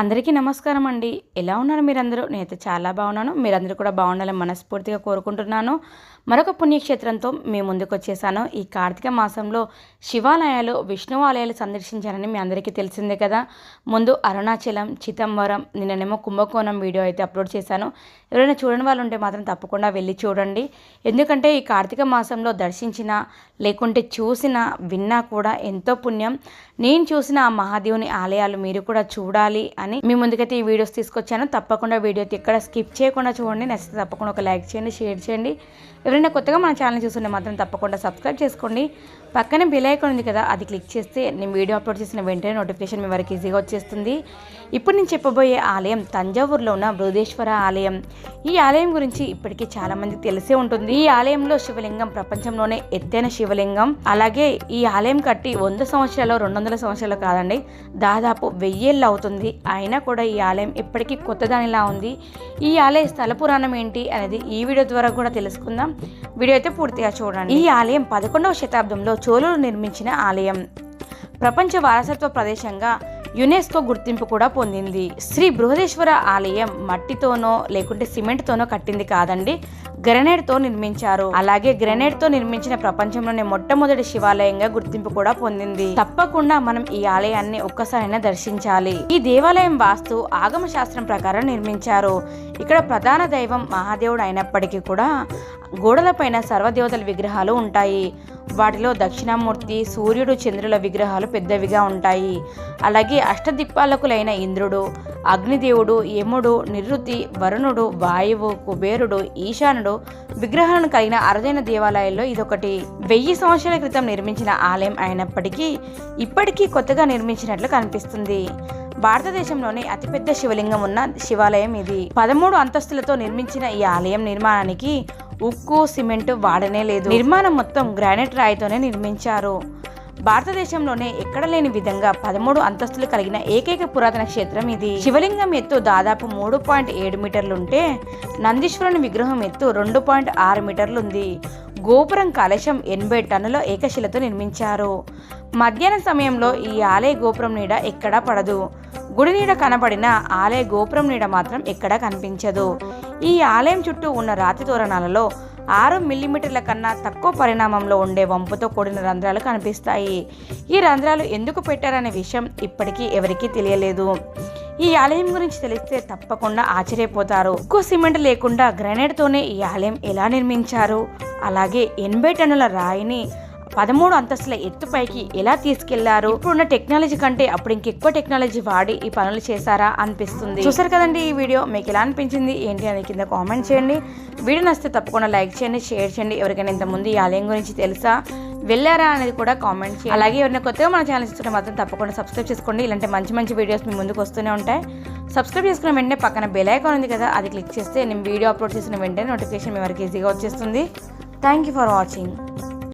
అందరికీ నమస్కారం అండి. ఎలా ఉన్నారు మీరందరూ? నేనైతే చాలా బాగున్నాను. మీరందరూ కూడా బాగుండాలని మనస్ఫూర్తిగా కోరుకుంటున్నాను. మరొక పుణ్యక్షేత్రంతో మీ ముందుకు వచ్చేసాను. ఈ కార్తీక మాసంలో శివాలయాలు విష్ణు ఆలయాలు సందర్శించానని మీ అందరికీ తెలిసిందే కదా. ముందు అరుణాచలం చిదంబరం నిన్ననేమో కుంభకోణం వీడియో అయితే అప్లోడ్ చేశాను. ఎవరైనా చూడని వాళ్ళు ఉంటే మాత్రం తప్పకుండా వెళ్ళి చూడండి. ఎందుకంటే ఈ కార్తీక మాసంలో దర్శించిన లేకుంటే చూసిన విన్నా కూడా ఎంతో పుణ్యం. నేను చూసిన ఆ మహాదేవుని ఆలయాలు మీరు కూడా చూడాలి అని మీ ముందుకైతే ఈ వీడియోస్ తీసుకొచ్చాను. తప్పకుండా వీడియో ఎక్కడ స్కిప్ చేయకుండా చూడండి. నచ్చితే తప్పకుండా ఒక లైక్ చేయండి షేర్ చేయండి. ఎవరైనా కొత్తగా మన ఛానల్ చూస్తుంటే మాత్రం తప్పకుండా సబ్స్క్రైబ్ చేసుకోండి. పక్కనే బెల్ ఐకాన్ ఉంది కదా అది క్లిక్ చేస్తే నేను వీడియో అప్లోడ్ చేసిన వెంటనే నోటిఫికేషన్ మీ వరకు ఈజీగా వచ్చేస్తుంది. ఇప్పుడు నేను చెప్పబోయే ఆలయం తంజావూరులో ఉన్న బృహదేశ్వర ఆలయం. ఈ ఆలయం గురించి ఇప్పటికీ చాలామంది తెలిసే ఉంటుంది. ఈ ఆలయంలో శివలింగం ప్రపంచంలోనే ఎత్తైన శివలింగం. అలాగే ఈ ఆలయం కట్టి వంద సంవత్సరాలు రెండు వందల సంవత్సరాలు కాదండి దాదాపు వెయ్యేళ్ళు అవుతుంది. అయినా కూడా ఈ ఆలయం ఇప్పటికీ కొత్తదానిలా ఉంది. ఈ ఆలయ స్థల పురాణం ఏంటి అనేది ఈ వీడియో ద్వారా కూడా తెలుసుకుందాం. వీడియో అయితే పూర్తిగా చూడండి. ఈ ఆలయం పదకొండవ శతాబ్దంలో చోళులు నిర్మించిన ఆలయం. ప్రపంచ వారసత్వ ప్రదేశంగా యునెస్కో గుర్తింపు కూడా పొందింది. శ్రీ బృహదేశ్వర ఆలయం మట్టితోనో లేకుంటే సిమెంట్తోనో కట్టింది కాదండి గ్రెనేడ్తో నిర్మించారు. అలాగే గ్రెనేడ్తో నిర్మించిన ప్రపంచంలోనే మొట్టమొదటి శివాలయంగా గుర్తింపు కూడా పొందింది. తప్పకుండా మనం ఈ ఆలయాన్ని ఒక్కసారైనా దర్శించాలి. ఈ దేవాలయం వాస్తు ఆగమ శాస్త్రం ప్రకారం నిర్మించారు. ఇక్కడ ప్రధాన దైవం మహాదేవుడు అయినప్పటికీ కూడా గోడలపైన సర్వదేవతల విగ్రహాలు ఉంటాయి. వాటిలో దక్షిణామూర్తి సూర్యుడు చంద్రుల విగ్రహాలు పెద్దవిగా ఉంటాయి. అలాగే అష్టదిక్పాలకులైన ఇంద్రుడు అగ్నిదేవుడు యముడు నిరుతి వరుణుడు వాయువు కుబేరుడు ఈశానుడు విగ్రహాలను కలిగిన అరుదైన దేవాలయాల్లో ఇదొకటి. వెయ్యి సంవత్సరాల క్రితం నిర్మించిన ఆలయం అయినప్పటికీ ఇప్పటికీ కొత్తగా నిర్మించినట్లు కనిపిస్తుంది. భారతదేశంలోనే అతిపెద్ద శివలింగం ఉన్న శివాలయం ఇది. పదమూడు అంతస్తులతో నిర్మించిన ఈ ఆలయం నిర్మాణానికి ఉక్కు సిమెంట్ వాడనే లేదు. నిర్మాణం మొత్తం గ్రానైట్ రాయితోనే నిర్మించారు. భారతదేశంలోనే ఎక్కడ లేని విధంగా పదమూడు అంతస్తులు కలిగిన ఏకైక పురాతన క్షేత్రం ఇది. శివలింగం ఎత్తు దాదాపు మూడు పాయింట్ ఏడు మీటర్లుంటే నందీశ్వరుని విగ్రహం ఎత్తు రెండు పాయింట్ ఆరు మీటర్లుంది. గోపురం కలశం ఎనభై టన్నుల ఏకశిలతో నిర్మించారు. మధ్యాహ్న సమయంలో ఈ ఆలయ గోపురం నీడ ఎక్కడా పడదు. గుడి నీడ కనబడిన ఆలయ గోపురం నీడ మాత్రం ఎక్కడా కనిపించదు. ఈ ఆలయం చుట్టూ ఉన్న రాతి తోరణాలలో ఆరు మిల్లీమీటర్ల కన్నా తక్కువ పరిణామంలో ఉండే వంపుతో కూడిన రంధ్రాలు కనిపిస్తాయి. ఈ రంధ్రాలు ఎందుకు పెట్టారనే విషయం ఇప్పటికీ ఎవరికీ తెలియలేదు. ఈ ఆలయం గురించి తెలిస్తే తప్పకుండా ఆశ్చర్యపోతారు. ఎక్కువ సిమెంట్ లేకుండా గ్రానైట్తోనే ఈ ఆలయం ఎలా నిర్మించారు? అలాగే ఎనభై టన్నుల రాయిని పదమూడు అంతస్తుల ఎత్తుపైకి ఎలా తీసుకెళ్ళారు? ఇప్పుడున్న టెక్నాలజీ కంటే అప్పుడు ఇంకెక్కువ టెక్నాలజీ వాడి ఈ పనులు చేశారా అనిపిస్తుంది. చూసారు కదండి ఈ వీడియో? మీకు ఎలా అనిపించింది? ఏంటి అని కింద కామెంట్ చేయండి. వీడియో నచ్చితే తప్పకుండా లైక్ చేయండి షేర్ చేయండి. ఎవరికైనా ఇంతకుముందు ఈ ఆలయం గురించి తెలుసా? వెళ్ళారా అనేది కూడా కామెంట్ చేయండి. అలాగే ఎవరైనా కొత్తగా మన ఛానల్ ఇస్తుంటే మాత్రం తప్పకుండా సబ్స్క్రైబ్ చేసుకోండి. ఇలాంటి మంచి మంచి వీడియోస్ మీ ముందుకు వస్తూనే ఉంటాయి. సబ్స్క్రైబ్ చేసుకున్న వెంటనే పక్కన బెల్ ఐకాన్ ఉంది కదా అది క్లిక్ చేస్తే నేను వీడియో అప్లోడ్ చేసిన వెంటనే నోటిఫికేషన్ మీ వరకు ఈజీగా వచ్చేస్తుంది. Thank you for watching